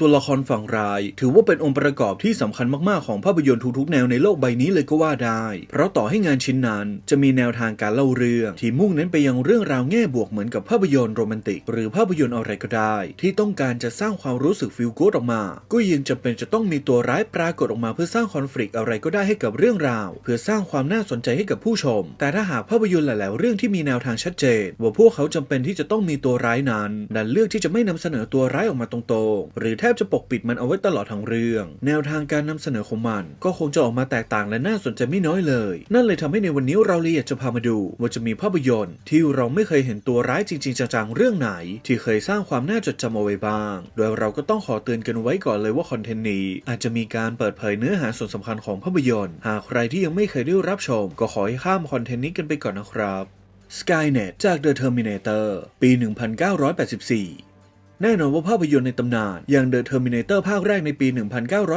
ตัวละครฝั่งร้าย ถือว่าเป็นองค์ประกอบที่สำคัญมากๆของภาพยนตร์ทุกๆแนวในโลกใบนี้เลยก็ว่าได้ เพราะต่อให้งานชิ้นนั้นจะมีแนวทางการเล่าเรื่อง ที่มุ่งเน้นไปยังเรื่องราวแง่บวกเหมือนกับภาพยนตร์โรแมนติก หรือภาพยนตร์อะไรก็ได้ ที่ต้องการจะสร้างความรู้สึกฟีลกู๊ดออกมา ก็ยังจำเป็นจะต้องมีตัวร้ายปรากฏออกมาเพื่อสร้างคอนฟ lict อะไรก็ได้ให้กับเรื่องราว เพื่อสร้างความน่าสนใจให้กับผู้ชม แต่ถ้าหากภาพยนตร์หลายๆเรื่องที่มีแนวทางชัดเจน ว่าพวกเขาจำเป็นที่จะต้องมีตัวร้ายนั้นดันเลือกที่จะไม่นำเสนอตัวร้ายออกมาตรงๆ หรือแทบบจะปกปิดมันเอาไว้ตลอดทั้งเรื่อง แนวทางการนำเสนอของมัน ก็คงจะออกมาแตกต่างและน่าสนใจไม่น้อยเลย นั่นเลยทำให้ในวันนี้เราเลยอยากจะพามาดู ว่าจะมีภาพยนตร์ ที่เราไม่เคยเห็นตัวร้ายจริง ๆจังๆเรื่องไหน ที่เคยสร้างความน่าจดจำเอาไว้บ้าง โดยเราก็ต้องขอเตือนกันไว้ก่อนเลยว่าคอนเทนต์นี้ อาจจะมีการเปิดเผยเนื้อหาส่วนสำคัญของภาพยนตร์ หากใครที่ยังไม่เคยได้รับชม ก็ขอให้ข้ามคอนเทนต์นี้กันไปก่อนนะครับ Skynet จาก The Terminator ปี 1984 แน่นอนว่าภาพยนตร์ในตำนานอย่าง The Terminator ภาคแรกในปี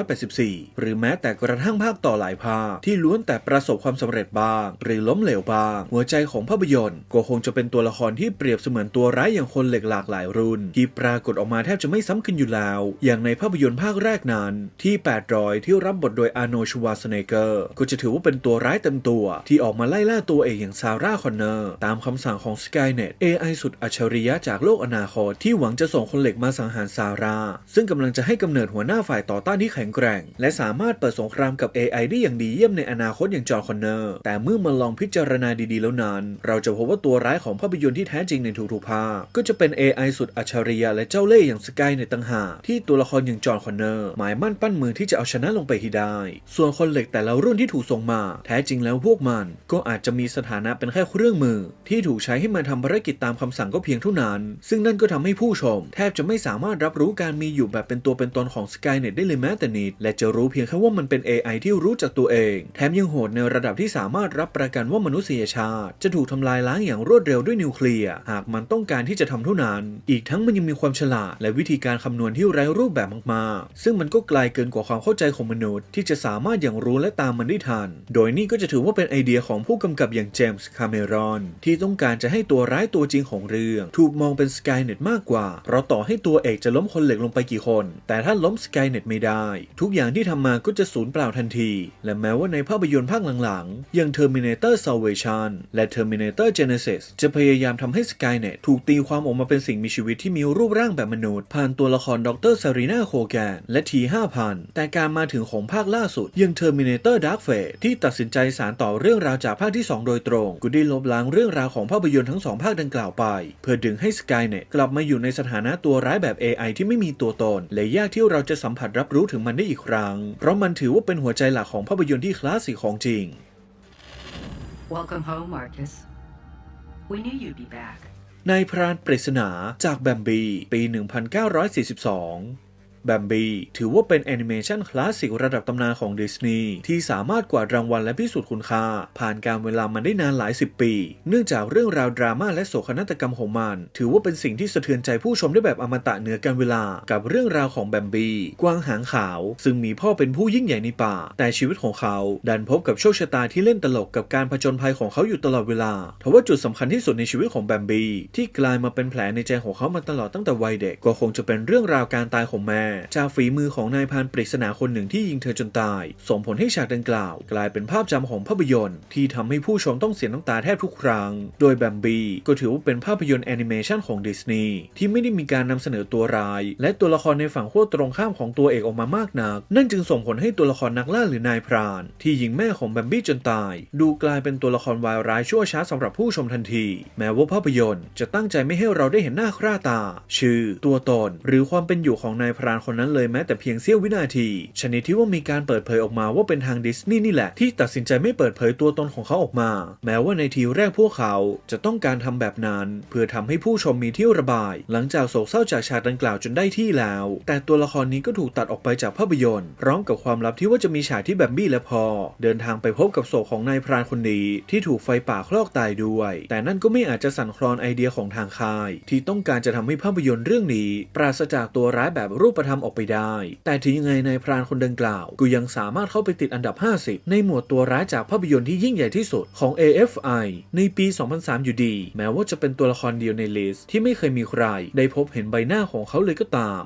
1984 หรือแม้แต่กระทั่งภาคต่อหลายภาคที่ล้วนแต่ประสบความสำเร็จบ้าง หรือล้มเหลวบ้าง หัวใจของภาพยนตร์ก็คงจะเป็นตัวละครที่เปรียบเสมือนตัวร้ายอย่างคนเหล็กหลากหลายรุ่น ที่ปรากฏออกมาแทบจะไม่ซ้ำกันอยู่แล้ว อย่างในภาพยนตร์ภาคแรกนั้นที่ 800 ที่รับบทโดยอาโนชูวาสเนเกอร์ก็จะถือว่าเป็นตัวร้ายเต็มตัว ที่ออกมาไล่ล่าตัวเอกอย่างซาร่าคอนเนอร์ตามคำสั่งของ Skynet AI สุดอัจฉริยะจากโลกอนาคตที่หวังจะส่งคนเหล็กมาสังหารซาร่า ซึ่งกำลังจะให้กำเนิดหัวหน้าฝ่ายต่อต้านที่แข็งแกร่ง และสามารถเปิดสงครามกับ AI ได้อย่างดีเยี่ยมในอนาคตอย่างจอห์นคอนเนอร์ แต่เมื่อมาลองพิจารณาดีๆแล้วนั้น เราจะพบว่าตัวร้ายของภาพยนตร์ที่แท้จริงในทุกๆภาคก็จะเป็น AI สุดอัจฉริยะและเจ้าเล่ห์อย่างสกายในต่างหากที่ตัวละครอย่างจอห์นคอนเนอร์หมายมั่นปั้นมือที่จะเอาชนะลงไปให้ได้ ส่วนคนเหล็กแต่ละรุ่นที่ถูกส่งมา แท้จริงแล้วพวกมัน ก็อาจจะมีสถานะเป็นแค่เครื่องมือ ที่ถูกใช้ให้มาทำภารกิจตามคำสั่งก็เพียงเท่านั้น ซึ่งนั่นก็ทำให้ผู้ชมแทบจะไม่สามารถรับรู้การมีอยู่แบบเป็นตัวเป็นตนของ Skynet ได้เลยแม้แต่นิด และจะรู้เพียงแค่ว่ามันเป็น AI ที่รู้จักตัวเอง แถมยังโหดในระดับที่สามารถรับประกันว่ามนุษยชาติ จะถูกทำลายล้างอย่างรวดเร็วด้วยนิวเคลียร์ หากมันต้องการที่จะทำเท่านั้น อีกทั้งมันยังมีความฉลาด และวิธีการคำนวณที่ไร้รูปแบบมากๆ ซึ่งมันก็ไกลเกินกว่าความเข้าใจของมนุษย์ ที่จะสามารถอย่างรู้และตามมันได้ทัน โดยนี่ก็จะถือว่าเป็นไอเดียของผู้กำกับอย่างเจมส์คาเมรอนที่ต้องการจะให้ตัวร้ายตัวจริงของเรื่อง ถูกมองเป็น Skynet มากกว่าเพราะต่อให้ตัวเอกจะล้มคนเหล็กลงไปกี่คน แต่ถ้าล้ม Skynet ไม่ได้ ทุกอย่างที่ทำมาก็จะสูญเปล่าทันที และแม้ว่าในภาพยนตร์ภาคหลังๆ อย่าง Terminator Salvation และ Terminator Genesis จะพยายามทำให้ Skynet ถูกตีความออกมาเป็นสิ่งมีชีวิตที่มีรูปร่างแบบมนุษย์ ผ่านตัวละครดรซารีนาโคแกนและ T5000 แต่การมาถึงของภาคล่าสุดย่าง Terminator Dark Fate ที่ตัดสินใจสารต่อเรื่องราวจากภาคที่ 2 โดยตรงก็ได้ลบล้างเรื่องราวของภาพยนตร์ทั้งสองภาคดังกล่าวไป เพื่อดึงให้ Skynet กลับมาอยู่ในสถานะตัวร้ายแบบ AI ที่ไม่มีตัวตน และยากที่เราจะสัมผัสรับรู้ถึงมันได้อีกครั้ง เพราะมันถือว่าเป็นหัวใจหลักของภาพยนตร์ที่คลาสสิกของจริง Welcome home, Marcus. We knew you'd be back. นายพรานปริศนาจากแบมบี ปี 1942 แบมบีถือว่าเป็นแอนิเมชันคลาสสิกระดับตำนานของดิสนีย์ที่สามารถกวาดรางวัลและพิสูจน์คุณค่า ผ่านการเวลามันได้นานหลายสิบปี เนื่องจากเรื่องราวดราม่าและโศกนาฏกรรมของมัน ถือว่าเป็นสิ่งที่สะเทือนใจผู้ชมได้แบบอมตะเหนือการเวลา กับเรื่องราวของแบมบีกวางหางขาว ซึ่งมีพ่อเป็นผู้ยิ่งใหญ่ในป่า แต่ชีวิตของเขาดันพบกับโชคชะตาที่เล่นตลกกับการผจญภัยของเขาอยู่ตลอดเวลาทว่าจุดสำคัญที่สุดในชีวิตของแบมบีที่กลายมาเป็นแผลในใจของเขามาตลอดตั้งแต่วัยเด็กก็คงจะเป็นเรื่องราวการตายของแม่จากฝีมือของนายพรานปริศนาคนหนึ่งที่ยิงเธอจนตาย ส่งผลให้ฉากดังกล่าว กลายเป็นภาพจำของภาพยนตร์ ที่ทำให้ผู้ชมต้องเสียน้ำตาแทบทุกครั้ง โดยแบมบี้ก็ถือว่าเป็นภาพยนตร์แอนิเมชันของดิสนีย์ที่ไม่ได้มีการนำเสนอตัวร้าย และตัวละครในฝั่งขั้วตรงข้ามของตัวเอกออกมามากนัก นั่นจึงส่งผลให้ตัวละครนักล่าหรือนายพราน ที่ยิงแม่ของแบมบี้จนตาย ดูกลายเป็นตัวละครวายร้ายชั่วช้าสำหรับผู้ชมทันที แม้ว่าภาพยนตร์จะตั้งใจไม่ให้เราได้เห็นหน้าค่าตา ชื่อ ตัวตน หรือความเป็นอยู่ของนายพรานคนนั้นเลยแม้แต่เพียงเสี้ยววินาที ชนิดที่ว่ามีการเปิดเผยออกมาว่าเป็นทางดิสนีย์นี่แหละที่ตัดสินใจไม่เปิดเผยตัวตนของเขาออกมา แม้ว่าในทีแรกพวกเขาจะต้องการทำแบบนั้น เพื่อทำให้ผู้ชมมีที่ระบาย หลังจากโศกเศร้าจากฉากดังกล่าวจนได้ที่แล้ว แต่ตัวละครนี้ก็ถูกตัดออกไปจากภาพยนตร์ พร้อมกับความลับที่ว่าจะมีฉากที่แบมบี้และพอ เดินทางไปพบกับโศพของนายพรานคนนี้ที่ถูกไฟป่าคลอกตายด้วย แต่นั่นก็ไม่อาจจะสั่นคลอนไอเดียของทางค่าย ที่ต้องการจะทำให้ภาพยนตร์เรื่องนี้ ปราศจากตัวร้ายแบบรูปธรรมทำออกไปได้ แต่ถึงยังไงนพรานคนดังกล่าวกูยังสามารถเข้าไปติดอันดับ 50 ในหมวดตัวร้ายจากภาพยนตร์ที่ยิ่งใหญ่ที่สุดของ AFI ในปี 2003 อยู่ดี แม้ว่าจะเป็นตัวละครเดียวในลิสต์ที่ไม่เคยมีใคร ได้พบเห็นใบหน้าของเขาเลยก็ตาม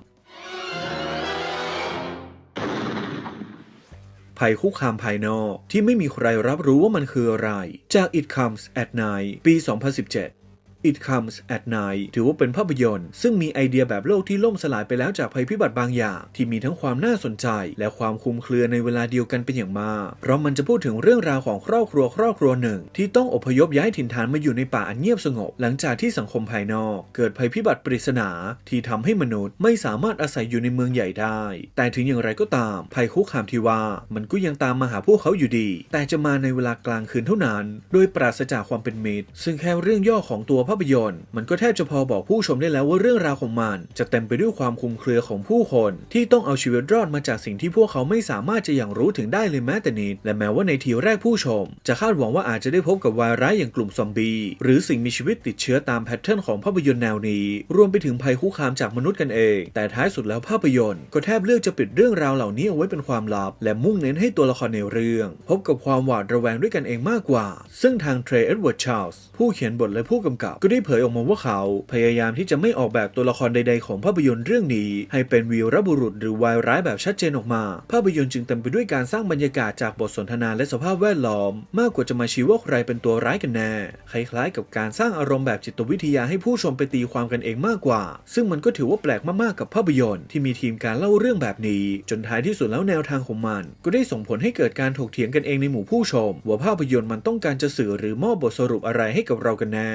ภัยคุกคามภายนอกที่ไม่มีใครรับรู้ว่ามันคืออะไร จาก It Comes at Night ปี 2017 It Comes at Night ถือว่าเป็นภาพยนตร์ ซึ่งมีไอเดียแบบโลกที่ล่มสลายไปแล้วจากภัยพิบัติบางอย่าง ที่มีทั้งความน่าสนใจ และความคุมเครือในเวลาเดียวกันเป็นอย่างมาก เพราะมันจะพูดถึงเรื่องราวของครอบครัวครอบครัวหนึ่ง ที่ต้องอพยพย้ายถิ่นฐานมาอยู่ในป่าอันเงียบสงบ หลังจากที่สังคมภายนอก เกิดภัยพิบัติปริศนาที่ทำให้มนุษย์ไม่สามารถอาศัยอยู่ในเมืองใหญ่ได้ แต่ถึงอย่างไรก็ตาม ภัยคุกคามที่ว่ามันก็ยังตามมาหาพวกเขาอยู่ดี แต่จะมาในเวลากลางคืนเท่านั้น โดยปราศจากความเป็นมิตรซึ่งแค่เรื่องย่อของตัวภาพยนตร์ มันก็แทบจะพอบอกผู้ชมได้แล้วว่าเรื่องราวของมัน จะเต็มไปด้วยความคุมเครือของผู้คน ที่ต้องเอาชีวิตรอดมาจากสิ่งที่พวกเขาไม่สามารถจะอย่างรู้ถึงได้เลยแม้แต่นิด และแม้ว่าในทีแรกผู้ชม จะคาดหวังว่าอาจจะได้พบกับวายร้ายอย่างกลุ่มซอมบี้หรือสิ่งมีชีวิตติดเชื้อตามแพทเทิร์นของภาพยนตร์แนวนี้ รวมไปถึงภัยคุกคามจากมนุษย์กันเอง แต่ท้ายสุดแล้วภาพยนตร์ ก็แทบเลือกจะปิดเรื่องราวเหล่านี้เอาไว้เป็นความลับ และมุ่งเน้นให้ตัวละครในเรื่อง พบกับความหวาดระแวงด้วยกันเองมากกว่า ซึ่งทางเทรเอ็ดเวิร์ดชาร์ลส์ผู้เขียนบทและผู้กำกับก็ได้เผยออกมาว่าเขาพยายามที่จะไม่ออกแบบตัวละครใด ๆ ของภาพยนตร์เรื่องนี้ ให้เป็นวีรบุรุษหรือวายร้ายแบบชัดเจนออกมา ภาพยนตร์จึงเต็มไปด้วยการสร้างบรรยากาศจากบทสนทนาและสภาพแวดล้อม มากกว่าจะมาชี้ว่าใครเป็นตัวร้ายกันแน่ คล้ายๆ กับการสร้างอารมณ์แบบจิตวิทยาให้ผู้ชมไปตีความกันเองมากกว่า ซึ่งมันก็ถือว่าแปลกมากๆกับภาพยนตร์ที่มีทีมการเล่าเรื่องแบบนี้ จนท้ายที่สุดแล้วแนวทางของมัน ก็ได้ส่งผลให้เกิดการถกเถียงกันเองในหมู่ผู้ชม ว่าภาพยนตร์มันต้องการจะสื่อหรือมอบบทสรุปอะไรให้กับเรากันแน่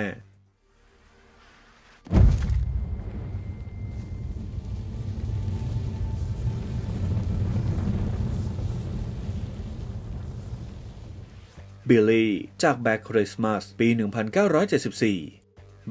บิลลี่ จาก Black Christmas ปี 1974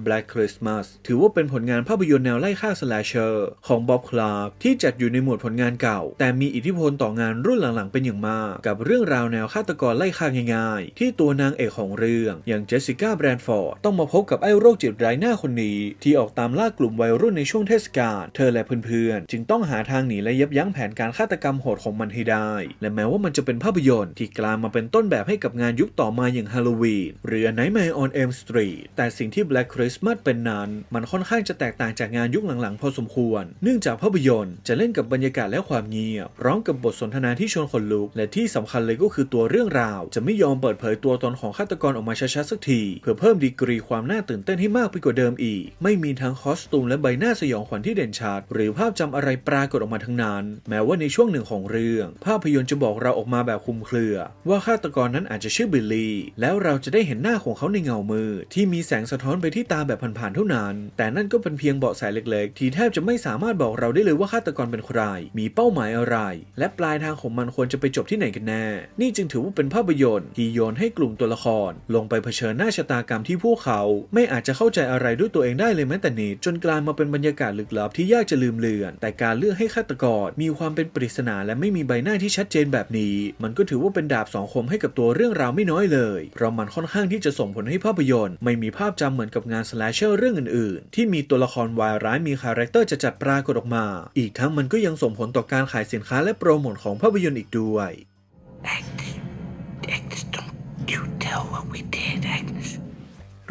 Black Christmas ถือว่าเป็นผลงานภาพยนตร์แนวไล่ฆ่าสแลชเชอร์ของบ๊อบคลาร์กที่จัดอยู่ในหมวดผลงานเก่า แต่มีอิทธิพลต่องานรุ่นหลังๆเป็นอย่างมาก กับเรื่องราวแนวฆาตกรไล่ฆ่าง่ายๆ ที่ตัวนางเอกของเรื่องอย่างเจสสิก้าแบรนฟอร์ดต้องมาพบกับไอ้โรคจิตไร้หน้าคนนี้ ที่ออกตามล่ากลุ่มวัยรุ่นในช่วงเทศกาลเธอและเพื่อนๆ จึงต้องหาทางหนีและยับยั้งแผนการฆาตกรรมโหดของมันให้ได้ และแม้ว่ามันจะเป็นภาพยนตร์ที่กลายมาเป็นต้นแบบให้กับงานยุคต่อมาอย่างฮาโลวีนหรือ Nightmare on Elm Street แต่สิ่งที่ Black Christmas เป็นนั้น มันค่อนข้างจะแตกต่างจากงานยุคหลังๆ พอสมควร เนื่องจากภาพยนตร์จะเล่นกับบรรยากาศและความเงียบพร้อมกับบทสนทนาที่ชวนขนลุก และที่สำคัญเลยก็คือตัวเรื่องราว จะไม่ยอมเปิดเผยตัวตนของฆาตกรออกมาชัดๆสักที เพื่อเพิ่มดีกรีความน่าตื่นเต้นให้มากไปกว่าเดิมอีก ไม่มีทั้งคอสตูมและใบหน้าสยองขวัญที่เด่นชัดหรือภาพจำอะไรปรากฏออกมาทั้งนั้น แม้ว่าในช่วงหนึ่งของเรื่อง ภาพยนตร์จะบอกเราออกมาแบบคลุมเครือ ว่าฆาตกรนั้นอาจจะชื่อบิลลี่ แล้วเราจะได้เห็นหน้าของเขาในเงามืดที่มีแสงสะท้อนไปที่ตาแบบผ่านๆเท่านั้น แต่นั่นก็เป็นเพียงเบาะแสเล็กๆ ที่แทบจะไม่สามารถบอกเราได้เลยว่าฆาตกรเป็นใคร มีเป้าหมายอะไร และปลายทางของมันควรจะไปจบที่ไหนกันแน่ นี่จึงถือว่าเป็นภาพยนตร์ที่โยนให้กลุ่มตัวละคร ลงไปเผชิญหน้าชะตากรรมที่พวกเขา ไม่อาจจะเข้าใจอะไรด้วยตัวเองได้เลยแม้แต่นิดจนกลายมาเป็นบรรยากาศลึกลับที่ยากจะลืมเลือน แต่การเลือกให้ฆาตกรมีความเป็นปริศนาและไม่มีใบหน้าที่ชัดเจนแบบนี้ มันก็ถือว่าเป็นดาบสองคมให้กับตัวเรื่องราวไม่น้อยเลยเพราะมันค่อนข้างที่จะส่งผลให้ภาพยนตร์ ไม่มีภาพจำเหมือนกับงานสแลชเชอร์เรื่องอื่นๆ ที่มีตัวละครวายร้ายมีคาแรคเตอร์จะจัดปรากฏออกมา อีกทั้งมันก็ยังส่งผลต่อการขายสินค้าและโปรโมทของภาพยนตร์อีกด้วย Agnes, Agnes, don't you tell what we did, Agnes.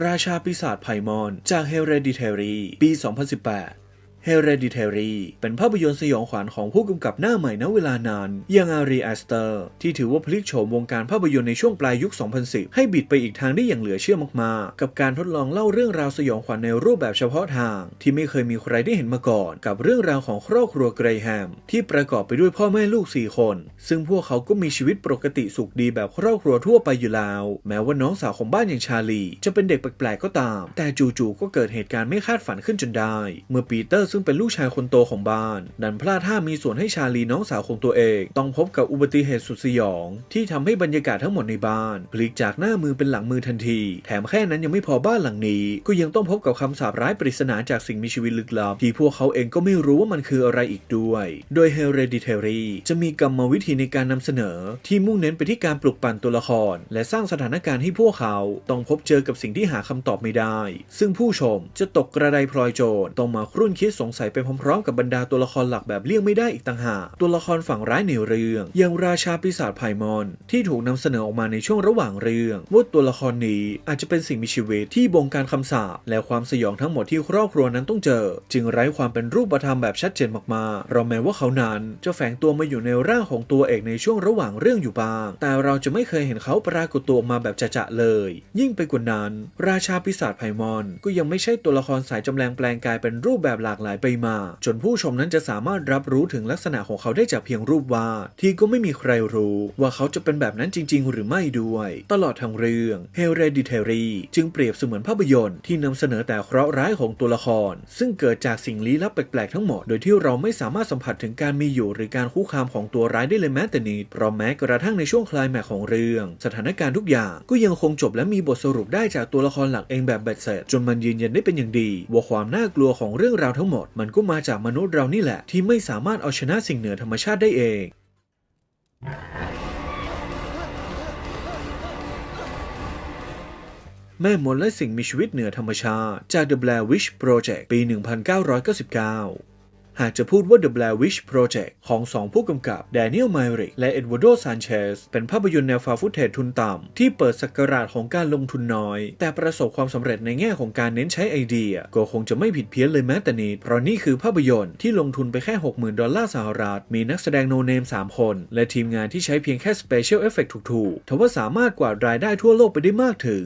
ราชาปีศาจไพมอน จาก Hereditary ปี 2018 Hereditary เป็นภาพยนตร์สยองขวัญของผู้กำกับหน้าใหม่ณเวลานานอย่างอารีแอสเตอร์ที่ถือว่าพลิกโฉมวงการภาพยนตร์ในช่วงปลายยุค 2010 ให้บิดไปอีกทางได้อย่างเหลือเชื่อมากๆ กับการทดลองเล่าเรื่องราวสยองขวัญในรูปแบบเฉพาะทาง ที่ไม่เคยมีใครได้เห็นมาก่อน กับเรื่องราวของครอบครัวเกรแฮม ที่ประกอบไปด้วยพ่อแม่ลูก 4 คน ซึ่งพวกเขาก็มีชีวิตปกติสุขดีแบบครอบครัวทั่วไปอยู่แล้ว แม้ว่าน้องสาวของบ้านอย่างชาลี จะเป็นเด็กแปลกๆก็ตาม แต่จู่ๆก็เกิดเหตุการณ์ไม่คาดฝันขึ้นจนได้ เมื่อปีเตอร์ซึ่งเป็นลูกชายคนโตของบ้าน ดันพลาดท่ามีส่วนให้ชาลีน้องสาวของตัวเอง ต้องพบกับอุบัติเหตุสุดสยอง ที่ทำให้บรรยากาศทั้งหมดในบ้านพลิกจากหน้ามือเป็นหลังมือทันที แถมแค่นั้นยังไม่พอบ้านหลังนี้ ก็ยังต้องพบกับคำสาปร้ายปริศนาจากสิ่งมีชีวิตลึกลับที่พวกเขาเองก็ไม่รู้ว่ามันคืออะไรอีกด้วย โดย Hereditary จะมีกรรมวิธีในการนำเสนอ ที่มุ่งเน้นไปที่การปลุกปั่นตัวละคร และสร้างสถานการณ์ให้พวกเขาต้องพบเจอกับสิ่งที่หาคำตอบไม่ได้ ซึ่งผู้ชมจะตกกระไดพลอยโจรต้องมาครุ่นคิดสงสัยไปพร้อมๆ กับบรรดาตัวละครหลักแบบเลี่ยงไม่ได้อีกต่างหากตัวละครฝั่งร้ายในเรื่องอย่างราชาปีศาจไพมอนที่ถูกนำเสนอออกมาในช่วงระหว่างเรื่องว่าตัวละครนี้อาจจะเป็นสิ่งมีชีวิตที่บงการคำสาปและความสยองทั้งหมดที่ครอบครัวนั้นต้องเจอ จึงไร้ความเป็นรูปธรรมแบบชัดเจนมากๆ เราแม้ว่าเขานั้นจะแฝงตัวมาอยู่ในร่างของตัวเอกในช่วงระหว่างเรื่องอยู่บ้าง แต่เราจะไม่เคยเห็นเขาปรากฏตัวออกมาแบบจะๆเลย ยิ่งไปกว่านั้น ราชาปีศาจไพมอนก็ยังไม่ใช่ตัวละครสายจำแรงแปลงกายเป็นรูปแบบหลากหลายไปมา จนผู้ชมนั้นจะสามารถรับรู้ถึงลักษณะของเขาได้จากเพียงรูปวาดที่ก็ไม่มีใครรู้ ว่าเขาจะเป็นแบบนั้นจริง ๆ หรือไม่ด้วย ตลอดทั้งเรื่อง Hereditary จึงเปรียบเสมือนภาพยนตร์ที่นำเสนอแต่เคราะห์ร้ายของตัวละคร ซึ่งเกิดจากสิ่งลี้ลับแปลกๆทั้งหมด โดยที่เราไม่สามารถสัมผัสถึงการมีอยู่หรือการคุกคามของตัวร้ายได้เลยแม้แต่นิดเพราะแม้กระทั่งในช่วงคลายแม็กของเรื่อง สถานการณ์ทุกอย่างก็ยังคงจบและมีบทสรุปได้จากตัวละครหลักเองแบบเบ็ดเสร็จจนมันยืนยันได้เป็นอย่างดี ว่าความน่ากลัวของเรื่องราวทั้งหมดมันก็มาจากมนุษย์เรานี่แหละ ที่ไม่สามารถเอาชนะสิ่งเหนือธรรมชาติได้เองแม่มดและสิ่งมีชีวิตเหนือธรรมชาติ จาก The Blair Witch Project ปี 1999 หากจะพูดว่า The Blair Witch Project ของสองผู้กำกับ Daniel Myrick และ Eduardo Sanchez เป็นภาพยนตร์แนวฟาฟุตเทจทุนต่ำ ที่เปิดสกราชของการลงทุนน้อย แต่ประสบความสำเร็จในแง่ของการเน้นใช้ไอเดีย ก็คงจะไม่ผิดเพี้ยนเลยแม้แต่นิดเพราะนี่คือภาพยนตร์ที่ลงทุนไปแค่ 60,000 ดอลลาร์สหรัฐ มีนักแสดงโนเนม 3 คน และทีมงานที่ใช้เพียงแค่ Special Effect ถูกๆทว่าสามารถกวาดรายได้ทั่วโลกไปได้มากถึง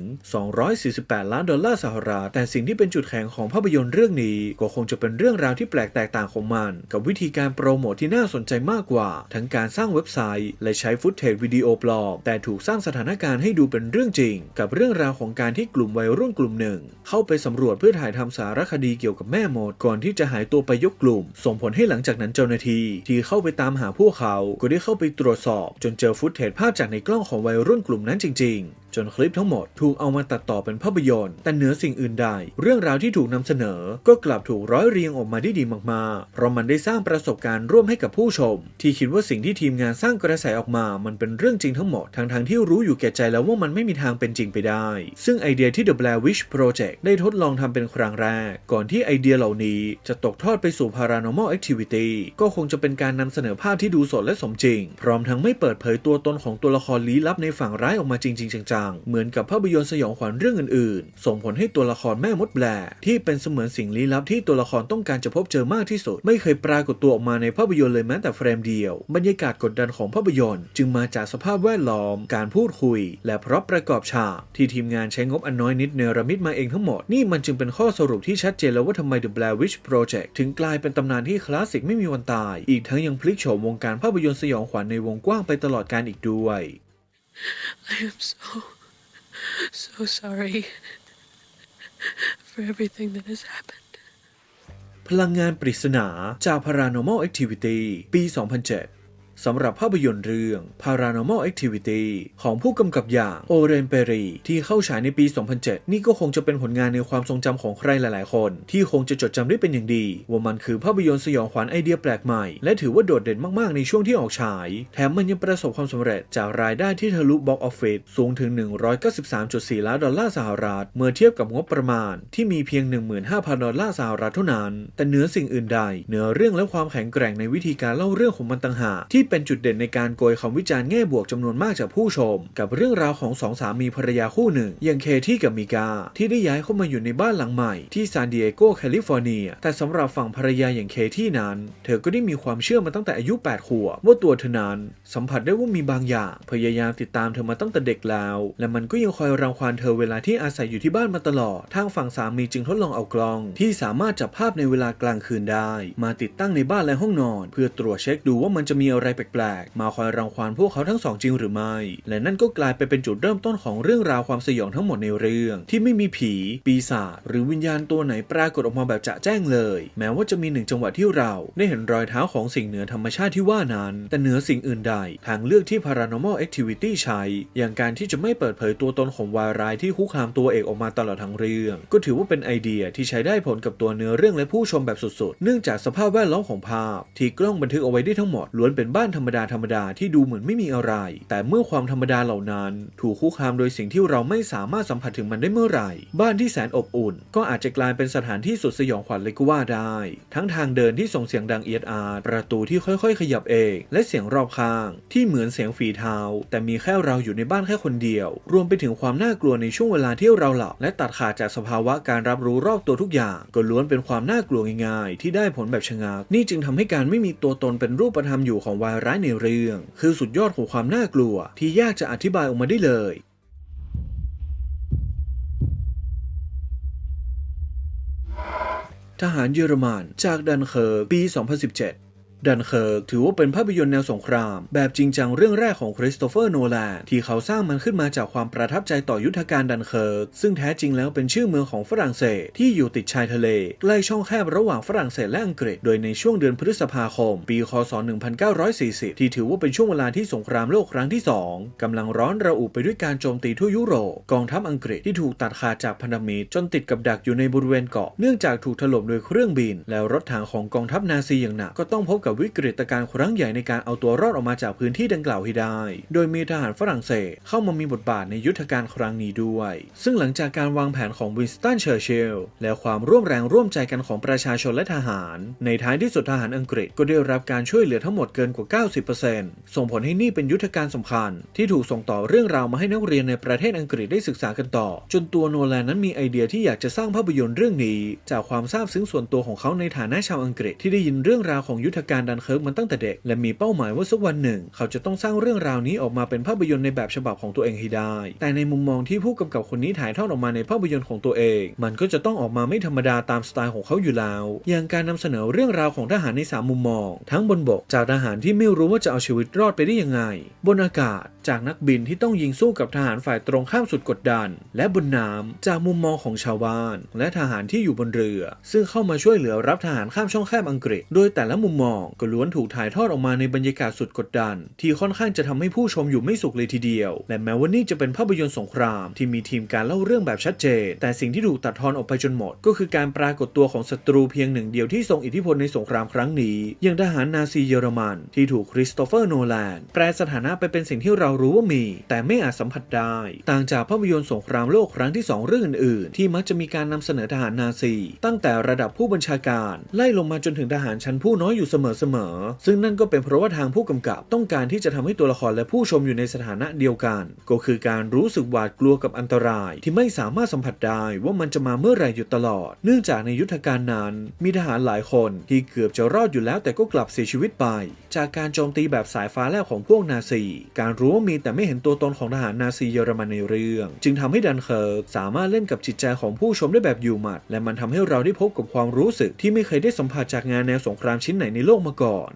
248 ล้านดอลลาร์สหรัฐแต่สิ่งที่เป็นจุดแข็งของภาพยนตร์เรื่องนี้ก็คงจะเป็นเรื่องราวที่แปลกแตกต่างของมัน กับวิธีการโปรโมทที่น่าสนใจมากกว่า ทั้งการสร้างเว็บไซต์ และใช้ฟุตเทจวิดีโอปลอม แต่ถูกสร้างสถานการณ์ให้ดูเป็นเรื่องจริง กับเรื่องราวของการที่กลุ่มวัยรุ่นกลุ่มหนึ่ง เข้าไปสำรวจเพื่อถ่ายทำสารคดีเกี่ยวกับแม่มดก่อนที่จะหายตัวไปยกกลุ่ม ส่งผลให้หลังจากนั้นเจ้าหน้าที่ที่เข้าไปตามหาพวกเขา ก็ได้เข้าไปตรวจสอบ จนเจอฟุตเทจภาพจากในกล้องของวัยรุ่นกลุ่มนั้นจริง ๆจนคลิปทั้งหมดถูกเอามาตัดต่อเป็นภาพยนตร์ แต่เหนือสิ่งอื่นใด เรื่องราวที่ถูกนำเสนอ ก็กลับถูกร้อยเรียงออกมาได้ดีมาก ๆเพราะมันได้สร้างประสบการณ์ร่วมให้กับผู้ชม ที่คิดว่าสิ่งที่ทีมงานสร้างกระแสออกมา มันเป็นเรื่องจริงทั้งหมดทั้งๆที่รู้อยู่แก่ใจแล้วว่ามันไม่มีทางเป็นจริงไปได้ ซึ่งไอเดียที่ The Blair Witch Project ได้ทดลองทำเป็นครั้งแรก ก่อนที่ไอเดียเหล่านี้จะตกทอดไปสู่ Paranormal Activity ก็คงจะเป็นการนำเสนอภาพที่ดูสดและสมจริง พร้อมทั้งไม่เปิดเผยตัวตนของตัวละครลี้ลับในฝั่งร้ายออกมาจริง ๆ จังๆ เหมือนกับภาพยนตร์สยองขวัญเรื่องอื่นๆ ส่งผลให้ตัวละครแม่มดแบลที่เป็นเสมือนสิ่งลี้ลับที่ตัวละครต้องการจะพบเจอมากที่สุดไม่เคยปรากฏตัวออกมาในภาพยนตร์เลยแม้แต่เฟรมเดียว บรรยากาศกดดันของภาพยนตร์ จึงมาจากสภาพแวดล้อม การพูดคุย และพร็อพประกอบฉากที่ทีมงานใช้งบอันน้อยนิดเนรมิตมาเองทั้งหมด นี่มันจึงเป็นข้อสรุปที่ชัดเจนแล้วว่าทำไม The Blair Witch Project ถึงกลายเป็นตำนานที่คลาสสิกไม่มีวันตาย อีกทั้งยังพลิกโฉมวงการภาพยนตร์สยองขวัญในวงกว้างไปตลอดกาลอีกด้วย I am so, so sorry for everything that has happened. พลังงานปริศนาจาก Paranormal Activity ปี 2007 สำหรับภาพยนตร์เรื่อง Paranormal Activity ของผู้กำกับอย่างโอเรนเปรีที่เข้าฉายในปี 2007 นี่ก็คงจะเป็นผลงานในความทรงจำของใครหลาย ๆ คน ที่คงจะจดจำได้เป็นอย่างดี ว่ามันคือภาพยนตร์สยองขวัญไอเดียแปลกใหม่ และถือว่าโดดเด่นมาก ๆ ในช่วงที่ออกฉาย แถมมันยังประสบความสำเร็จจากรายได้ที่ทะลุบ็อกออฟฟิศสูงถึง 193.4 ล้านดอลลาร์สหรัฐ เมื่อเทียบกับงบประมาณที่มีเพียง 15,000 ดอลลาร์สหรัฐเท่านั้น แต่เหนือสิ่งอื่นใดเหนือเรื่องและความแข็งแกร่งในวิธีการเล่าเรื่องของมันต่างหากที่เป็นจุดเด่นในการโกยคำวิจารณ์แง่บวกจำนวนมากจากผู้ชม กับเรื่องราวของสองสามีภรรยาคู่หนึ่งอย่างเคที่กับมิกา ที่ได้ย้ายเข้ามาอยู่ในบ้านหลังใหม่ ที่ซานดิเอโกแคลิฟอร์เนีย แต่สำหรับฝั่งภรรยาอย่างเคที่นั้น เธอก็ได้มีความเชื่อมาตั้งแต่อายุ 8 ขวบว่าตัวเธอนั้น สัมผัสได้ว่ามีบางอย่าง พยายามติดตามเธอมาตั้งแต่เด็กแล้ว และมันก็ยังคอยรังควานเธอเวลาที่อาศัยอยู่ที่บ้านมาตลอดทางฝั่งสามีจึงทดลองเอากล้อง ที่สามารถจับภาพในเวลากลางคืนได้ มาติดตั้งในบ้านและห้องนอน เพื่อตรวจเช็คดูว่ามันจะมีอะไรแปลกๆ มาคอยรังควานพวกเขาทั้งสองจริงหรือไม่ และนั่นก็กลายไปเป็นจุดเริ่มต้นของเรื่องราวความสยองทั้งหมดในเรื่อง ที่ไม่มีผี ปีศาจหรือวิญญาณตัวไหนปรากฏออกมาแบบจะแจ้งเลย แม้ว่าจะมีหนึ่งจังหวะที่เรา ได้เห็นรอยเท้าของสิ่งเหนือธรรมชาติที่ว่านั้น แต่เหนือสิ่งอื่นใด ทางเลือกที่ paranormal activity ใช้ อย่างการที่จะไม่เปิดเผยตัวตนของวายร้ายที่คุกคามตัวเอกออกมาตลอดทั้งเรื่อง ก็ถือว่าเป็นไอเดียที่ใช้ได้ผลกับตัวเนื้อเรื่องและผู้ชมแบบสุดๆ เนื่องจากสภาพแวดล้อมของภาพ ที่กล้องบันทึกเอาไว้ได้ทั้งหมดล้วนเป็นบ้านานธรรมดาธรรมดาที่ดูเหมือนไม่มีอะไร แต่เมื่อความธรรมดาเหล่านั้น ถูกคุกคามโดยสิ่งที่เราไม่สามารถสัมผัสถึงมันได้เมื่อไหร่ บ้านที่แสนอบอุ่น ก็อาจจะกลายเป็นสถานที่สุดสยองขวัญเลยก็ว่าได้ ทั้งทางเดินที่ส่งเสียงดังเอียดอาร์ประตูที่ค่อยๆ ขยับเอง และเสียงรอบข้าง ที่เหมือนเสียงฝีเท้า แต่มีแค่เราอยู่ในบ้านแค่คนเดียว รวมไปถึงความน่ากลัวในช่วงเวลาที่เราหลับและตัดขาดจากสภาวะการรับรู้รอบตัวทุกอย่าง ก็ล้วนเป็นความน่ากลัวง่ายๆ ที่ได้ผลแบบชะงักนี่จึงทำให้การไม่มีตัวตนเป็นรูปธรรมอยู่ของวายร้ายในเรื่อง คือสุดยอดของความน่ากลัว ที่ยากจะอธิบายออกมาได้เลยทหารเยอรมันจากดันเคอร์ปี 2017 ดันเคิร์กถือว่าเป็นภาพยนตร์แนวสงคราม แบบจริงจังเรื่องแรกของคริสโตเฟอร์โนแลนที่เขาสร้างมันขึ้นมาจากความประทับใจต่อยุทธการดันเคิร์กซึ่งแท้จริงแล้วเป็นชื่อเมืองของฝรั่งเศสที่อยู่ติดชายทะเล ใกล้ช่องแคบระหว่างฝรั่งเศสและอังกฤษ โดยในช่วงเดือนพฤษภาคม ปีคศ 1940 ที่ถือว่าเป็นช่วงเวลาที่สงครามโลกครั้งที่ 2กำลังร้อนระอุไปด้วยการโจมตีทั่วยุโรปกองทัพอังกฤษที่ถูกตัดขาดจากพันธมิตรจนติดกับดักอยู่ในบริเวณเกาะเนื่องจากถูกถล่มโดยเครื่องบิน แล้วรถถังของกองทัพนาซีอย่างหนักก็ต้องพบกับวิกฤตการณ์ครั้งใหญ่ในการเอาตัวรอดออกมาจากพื้นที่ดังกล่าวให้ได้ โดยมีทหารฝรั่งเศสเข้ามามีบทบาทในยุทธการครั้งนี้ด้วย ซึ่งหลังจากการวางแผนของวินสตันเชอร์ชิลและความร่วมแรงร่วมใจกันของประชาชนและทหาร ในท้ายที่สุดทหารอังกฤษก็ได้รับการช่วยเหลือทั้งหมดเกินกว่า 90%ส่งผลให้นี่เป็นยุทธการสำคัญ ที่ถูกส่งต่อเรื่องราวมาให้นักเรียนในประเทศอังกฤษได้ศึกษากันต่อ จนตัวโนแลนนั้นมีไอเดียที่อยากจะสร้างภาพยนตร์เรื่องนี้ จากความซาบซึ้งส่วนตัวของเขาในฐานะชาวอังกฤษที่ได้ยินเรื่องราวของยุทธการดันเคิร์กมาตั้งแต่เด็ก และมีเป้าหมายว่าสักวันหนึ่ง เขาจะต้องสร้างเรื่องราวนี้ออกมาเป็นภาพยนตร์ในแบบฉบับของตัวเองให้ได้ แต่ในมุมมองที่ผู้กำกับคนนี้ถ่ายทอดออกมาในภาพยนตร์ของตัวเอง มันก็จะต้องออกมาไม่ธรรมดาตามสไตล์ของเขาอยู่แล้ว อย่างการนำเสนอเรื่องราวของทหารในสามมุมมอง ทั้งบนบกจากทหารที่ไม่รู้ว่าจะเอาชีวิตรอดไปได้ยังไง บนอากาศจากนักบินที่ต้องยิงสู้กับทหารฝ่ายตรงข้ามสุดกดดัน และบนน้ำจากมุมมองของชาวบ้าน และทหารที่อยู่บนเรือ ซึ่งเข้ามาช่วยเหลือรับทหารข้ามช่องแคบอังกฤษ โดยแต่ละมุมมองก็ล้วนถูกถ่ายทอดออกมาในบรรยากาศสุดกดดัน ที่ค่อนข้างจะทำให้ผู้ชมอยู่ไม่สุขเลยทีเดียว และแม้ว่านี่จะเป็นภาพยนตร์สงครามที่มีทีมการเล่าเรื่องแบบชัดเจน แต่สิ่งที่ถูกตัดทอนออกไปจนหมด ก็คือการปรากฏตัวของศัตรูเพียงหนึ่งเดียวที่ทรงอิทธิพลในสงครามครั้งนี้อย่างทหารนาซีเยอรมัน ที่ถูกคริสโตเฟอร์โนแลนแปลสถานะไปเป็นสิ่งที่เรารู้ว่ามี แต่ไม่อาจสัมผัสได้ ต่างจากภาพยนตร์สงครามโลกครั้งที่สองเรื่องอื่นๆ ที่มักจะมีการนำเสนอทหารนาซี ตั้งแต่ระดับผู้บัญชาการ ไล่ลงมาจนถึงทหารชั้นผู้น้อยอยู่เสมอๆ ซึ่งนั่นก็เป็นเพราะว่าทางผู้กำกับต้องการที่จะทำให้ตัวละครและผู้ชมอยู่ในสถานะเดียวกัน ก็คือการรู้สึกหวาดกลัวกับอันตราย ที่ไม่สามารถสัมผัสได้ว่ามันจะมาเมื่อไหร่อยู่ตลอด เนื่องจากในยุทธการนั้นมีทหารหลายคนที่เกือบจะรอดอยู่แล้วแต่ก็กลับเสียชีวิตไป จากการโจมตีแบบสายฟ้าแลบของพวกนาซี การรู้ว่ามีแต่ไม่เห็นตัวตนของทหารนาซีเยอรมันในเรื่อง จึงทำให้ดันเคิร์กสามารถเล่นกับจิตใจของผู้ชมได้แบบอยู่หมัด และมันทำให้เราได้พบกับความรู้สึกที่ไม่เคยได้สัมผัสจากงานแนวสงครามชิ้นไหนในโลกมาก่อน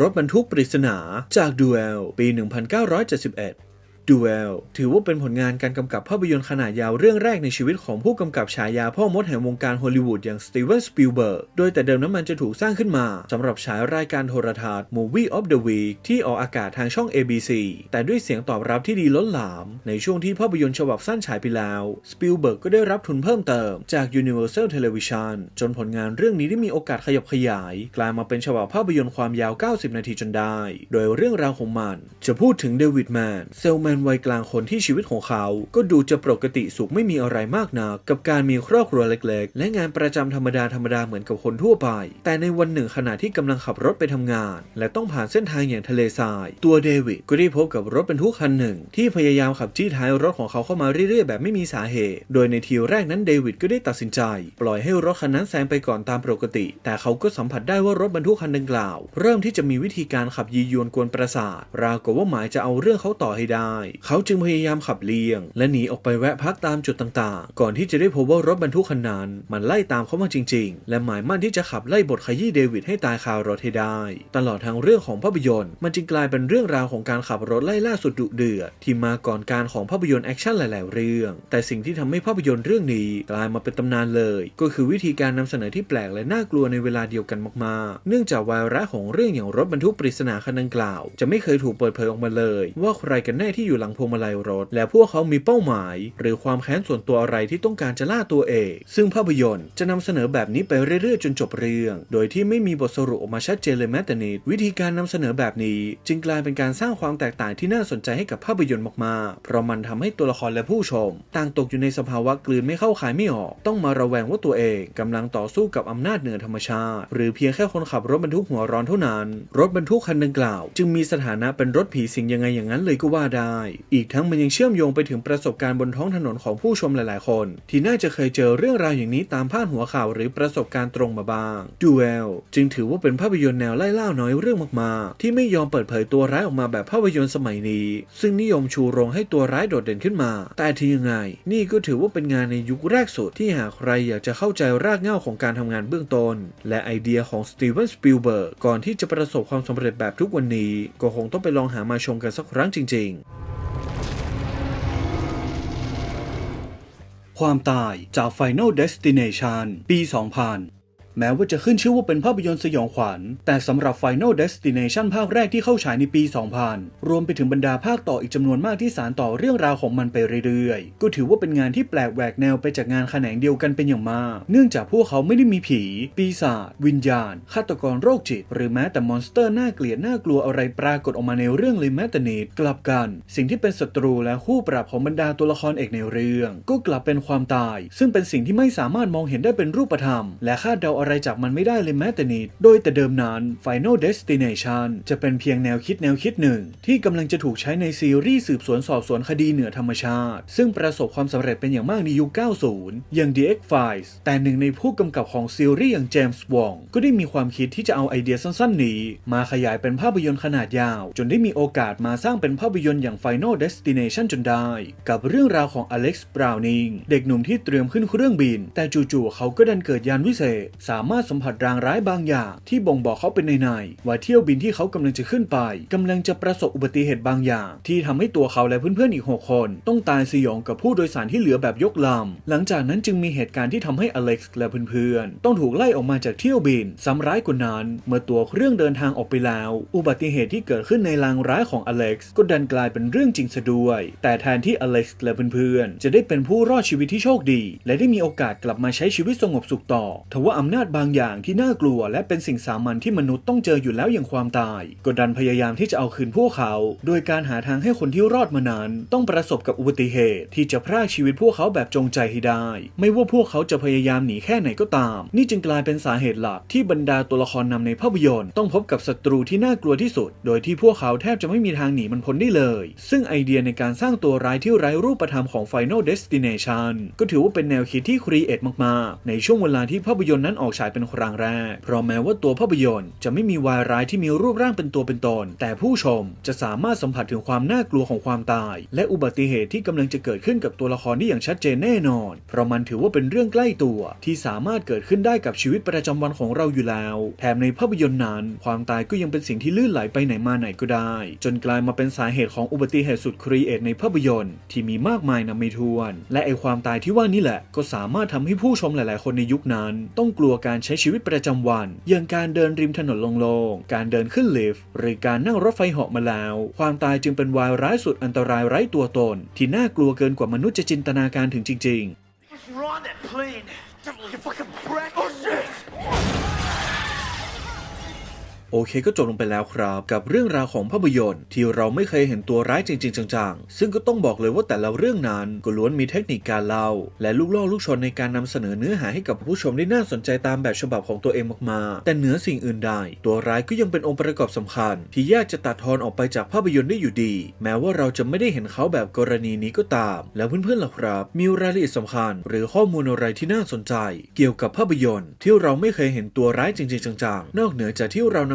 รถบรรทุกปริศนาจากดูเอลปี 1971 ดูเอลถือว่าเป็นผลงานการกำกับภาพยนตร์ขนาดยาวเรื่องแรกในชีวิตของผู้กำกับฉายาพ่อมดแห่งวงการฮอลลีวูดอย่างสตีเวนสปิลเบิร์ก โดยแต่เดิมนั้นมันจะถูกสร้างขึ้นมาสำหรับฉายรายการโทรทัศน์ Movie of the Week ที่ออกอากาศทางช่อง ABC แต่ด้วยเสียงตอบรับที่ดีล้นหลาม ในช่วงที่ภาพยนตร์ฉบับสั้นฉายไปแล้วสปิลเบิร์กก็ได้รับทุนเพิ่มเติมจาก Universal Television จนผลงานเรื่องนี้ได้มีโอกาสขยับขยาย กลายมาเป็นฉบับภาพยนตร์ความยาว 90 นาทีจนได้ โดยเรื่องราวของมัน จะพูดถึงเดวิดแมนเซลแมนวัยกลางคนที่ชีวิตของเขา ก็ดูจะปกติสุขไม่มีอะไรมากนัก กับการมีครอบครัวเล็ก ๆ และงานประจำธรรมดาธรรมดาเหมือนกับคนทั่วไป แต่ในวันหนึ่งขณะที่กำลังขับรถไปทำงาน และต้องผ่านเส้นทางอย่างทะเลทราย ตัวเดวิดก็ได้พบกับรถบรรทุกคันหนึ่ง ที่พยายามขับจี้ท้ายรถของเขาเข้ามาเรื่อยๆ แบบไม่มีสาเหตุ โดยในทีแรกนั้นเดวิดก็ได้ตัดสินใจ ปล่อยให้รถคันนั้นแซงไปก่อนตามปกติ แต่เขาก็สัมผัสได้ว่ารถบรรทุกคันดังกล่าว เริ่มที่จะมีวิธีการขับยียวนกวนประสาทราวกับว่าหมายจะเอาเรื่องเขาต่อให้ได้เขาจึงพยายามขับเลี่ยง และหนีออกไปแวะพักตามจุดต่างๆ ก่อนที่จะได้พบว่ารถบรรทุกคันนั้นมันไล่ตามเขามาจริง ๆ และหมายมั่นที่จะขับไล่บทขยี้เดวิดให้ตายคารถให้ได้ ตลอดทางเรื่องของภาพยนตร์ มันจึงกลายเป็นเรื่องราวของการขับรถไล่ล่าสุดดุเดือดที่มาก่อนการของภาพยนตร์แอคชั่นหลาย ๆ เรื่อง แต่สิ่งที่ทำให้ภาพยนตร์เรื่องนี้กลายมาเป็นตำนานเลย ก็คือวิธีการนำเสนอที่แปลกและน่ากลัวในเวลาเดียวกันมาก ๆ เนื่องจากวาระของเรื่องอย่างรถบรรทุกปริศนาคันดังกล่าว จะไม่เคยถูกเปิดเผยออกมาเลย ว่าใครกันแน่ที่อยู่อยู่หลังพวงมาลัยรถ และพวกเขามีเป้าหมาย หรือความแค้นส่วนตัวอะไรที่ต้องการจะล่าตัวเอกซึ่งภาพยนตร์จะนำเสนอแบบนี้ไปเรื่อยๆ จนจบเรื่อง โดยที่ไม่มีบทสรุปออกมาชัดเจนเลยแม้แต่นิดวิธีการนำเสนอแบบนี้ จึงกลายเป็นการสร้างความแตกต่างที่น่าสนใจให้กับภาพยนตร์มากๆ เพราะมันทำให้ตัวละครและผู้ชม ต่างตกอยู่ในสภาวะกลืนไม่เข้าขายไม่ออก ต้องมาระแวงว่าตัวเองกำลังต่อสู้กับอำนาจเหนือธรรมชาติ หรือเพียงแค่คนขับรถบรรทุกหัวร้อนเท่านั้น รถบรรทุกคันดังกล่าว จึงมีสถานะเป็นรถผีสิงยังไงอย่างนั้นเลยก็ว่าได้อีกทั้งมันยังเชื่อมโยงไปถึงประสบการณ์บนท้องถนนของผู้ชมหลาย ๆ คน ที่น่าจะเคยเจอเรื่องราวอย่างนี้ตามพาดหัวข่าวหรือประสบการณ์ตรงมาบ้างดูเอลจึงถือว่าเป็นภาพยนตร์แนวไล่ล่าน้อยเรื่องมาก ๆ ที่ไม่ยอมเปิดเผยตัวร้ายออกมาแบบภาพยนตร์สมัยนี้ ซึ่งนิยมชูโรงให้ตัวร้ายโดดเด่นขึ้นมา แต่ที่ยังไง นี่ก็ถือว่าเป็นงานในยุคแรกสุดที่หากใครอยากจะเข้าใจรากเหง้าของการทำงานเบื้องต้น และไอเดียของสตีเวนสปิลเบิร์กก่อนที่จะประสบความสำเร็จแบบทุกวันนี้ ก็คงต้องไปลองหามาชมกันสักครั้งจริง ๆ ความตายจาก Final Destination ปี 2000 แม้ว่าจะขึ้นชื่อว่าเป็นภาพยนตร์สยองขวัญ แต่สำหรับ Final Destination ภาคแรกที่เข้าฉายในปี 2000 รวมไปถึงบรรดาภาคต่ออีกจำนวนมากที่สานต่อเรื่องราวของมันไปเรื่อยๆ ก็ถือว่าเป็นงานที่แปลกแหวกแนวไปจากงานแขนงเดียวกันเป็นอย่างมาก เนื่องจากพวกเขาไม่ได้มีผี ปีศาจ วิญญาณ ฆาตกรโรคจิต หรือแม้แต่มอนสเตอร์น่าเกลียดน่ากลัวอะไรปรากฏออกมาในเรื่องเลยแม้แต่นิดกลับกัน สิ่งที่เป็นศัตรูและคู่ปรับของบรรดาตัวละครเอกในเรื่อง ก็กลับเป็นความตาย ซึ่งเป็นสิ่งที่ไม่สามารถมองเห็นได้เป็นรูปธรรม และคาดเดาอะไรจากมันไม่ได้เลยแม้แต่นิด โดยแต่เดิมนั้น Final Destination จะเป็นเพียงแนวคิดแนวคิดหนึ่ง ที่กำลังจะถูกใช้ในซีรีส์สืบสวนสอบสวนคดีเหนือธรรมชาติ ซึ่งประสบความสำเร็จเป็นอย่างมากในยุค 90 อย่าง The X-Files แต่หนึ่งในผู้กำกับของซีรีส์อย่างเจมส์วองก็ได้มีความคิดที่จะเอาไอเดียสั้นๆ นี้ มาขยายเป็นภาพยนตร์ขนาดยาว จนได้มีโอกาสมาสร้างเป็นภาพยนตร์อย่าง Final Destination จนได้ กับเรื่องราวของอเล็กซ์บราวนิงเด็กหนุ่มที่เตรียมขึ้นเครื่องบิน แต่จู่ๆเขาก็ดันเกิดยานวิเศษ สามารถสัมผัสรางร้ายบางอย่างที่บ่งบอกเขาเป็นในๆว่าเที่ยวบินที่เขากำลังจะขึ้นไปกำลังจะประสบอุบัติเหตุบางอย่าง ที่ทำให้ตัวเขาและเพื่อนๆอีก 6 คน ต้องตายสยองกับผู้โดยสารที่เหลือแบบยกลำหลังจากนั้นจึงมีเหตุการณ์ที่ทำให้อเล็กซ์และเพื่อนๆต้องถูกไล่ออกมาจากเที่ยวบินซ้ำร้ายกว่านั้น เมื่อตัวเครื่องเดินทางออกไปแล้ว อุบัติเหตุที่เกิดขึ้นในรางร้ายของอเล็กซ์ก็ดันกลายเป็นเรื่องจริงซะด้วย แต่แทนที่อเล็กซ์และเพื่อนๆจะได้เป็นผู้รอดชีวิตที่โชคดี และได้มีโอกาสกลับมาใช้ชีวิตสงบสุขต่อทว่าอำนาจบางอย่างที่น่ากลัวและเป็นสิ่งสามัญที่มนุษย์ต้องเจออยู่แล้วอย่างความตายก็ดันพยายามที่จะเอาคืนพวกเขา โดยการหาทางให้คนที่รอดมานั้น ต้องประสบกับอุบัติเหตุ ที่จะพรากชีวิตพวกเขาแบบจงใจให้ได้ ไม่ว่าพวกเขาจะพยายามหนีแค่ไหนก็ตาม นี่จึงกลายเป็นสาเหตุหลักที่บรรดาตัวละครนำในภาพยนตร์ต้องพบกับศัตรูที่น่ากลัวที่สุด โดยที่พวกเขาแทบจะไม่มีทางหนีมันพ้นได้เลย ซึ่งไอเดียในการสร้างตัวร้ายที่ไร้รูปธรรมของ Final Destination ก็ถือว่าเป็นแนวคิดที่ครีเอทมากๆ ในช่วงเวลาที่ภาพยนตร์นั้นออกฉายเป็นครั้งแรก เพราะแม้ว่าตัวภาพยนตร์จะไม่มีวายร้ายที่มีรูปร่างเป็นตัวเป็นตน แต่ผู้ชมจะสามารถสัมผัสถึงความน่ากลัวของความตาย และอุบัติเหตุที่กำลังจะเกิดขึ้นกับตัวละครได้อย่างชัดเจนแน่นอน เพราะมันถือว่าเป็นเรื่องใกล้ตัวที่สามารถเกิดขึ้นได้กับชีวิตประจำวันของเราอยู่แล้ว แถมในภาพยนตร์นั้น ความตายก็ยังเป็นสิ่งที่ลื่นไหลไปไหนมาไหนก็ได้ จนกลายมาเป็นสาเหตุของอุบัติเหตุสุดครีเอทในภาพยนตร์ที่มีมากมายนับไม่ถ้วน และไอความตายที่ว่านี่แหละ ก็สามารถทำให้ผู้ชมหลาย ๆ คนในยุคนั้น ต้องกลัวการใช้ชีวิตประจำวัน อย่างการเดินริมถนนโล่งๆ การเดินขึ้นลิฟต์ หรือการนั่งรถไฟเหาะมาแล้ว ความตายจึงเป็นวายร้ายสุดอันตรายไร้ตัวตน ที่น่ากลัวเกินกว่ามนุษย์จะจินตนาการถึงจริง ๆ โอเคก็จบลงไปแล้วครับ กับเรื่องราวของภาพยนตร์ ที่เราไม่เคยเห็นตัวร้ายจริง ๆ จังๆ ซึ่งก็ต้องบอกเลยว่าแต่ละเรื่องนั้นก็ล้วนมีเทคนิคการเล่า และลูกล่อลูกชนในการนำเสนอเนื้อหาให้กับผู้ชมได้น่าสนใจตามแบบฉบับของตัวเองมากๆ แต่เหนือสิ่งอื่นใดตัวร้ายก็ยังเป็นองค์ประกอบสำคัญ ที่ยากจะตัดทอนออกไปจากภาพยนตร์ได้อยู่ดี แม้ว่าเราจะไม่ได้เห็นเขาแบบกรณีนี้ก็ตาม แล้วเพื่อนๆล่ะครับ มีรายละเอียดสำคัญ หรือข้อมูลอะไรที่น่าสนใจ เกี่ยวกับภาพยนตร์ ที่เราไม่เคยเห็นตัวร้ายจริง ๆ จังๆ นอกเหนือจากที่เราน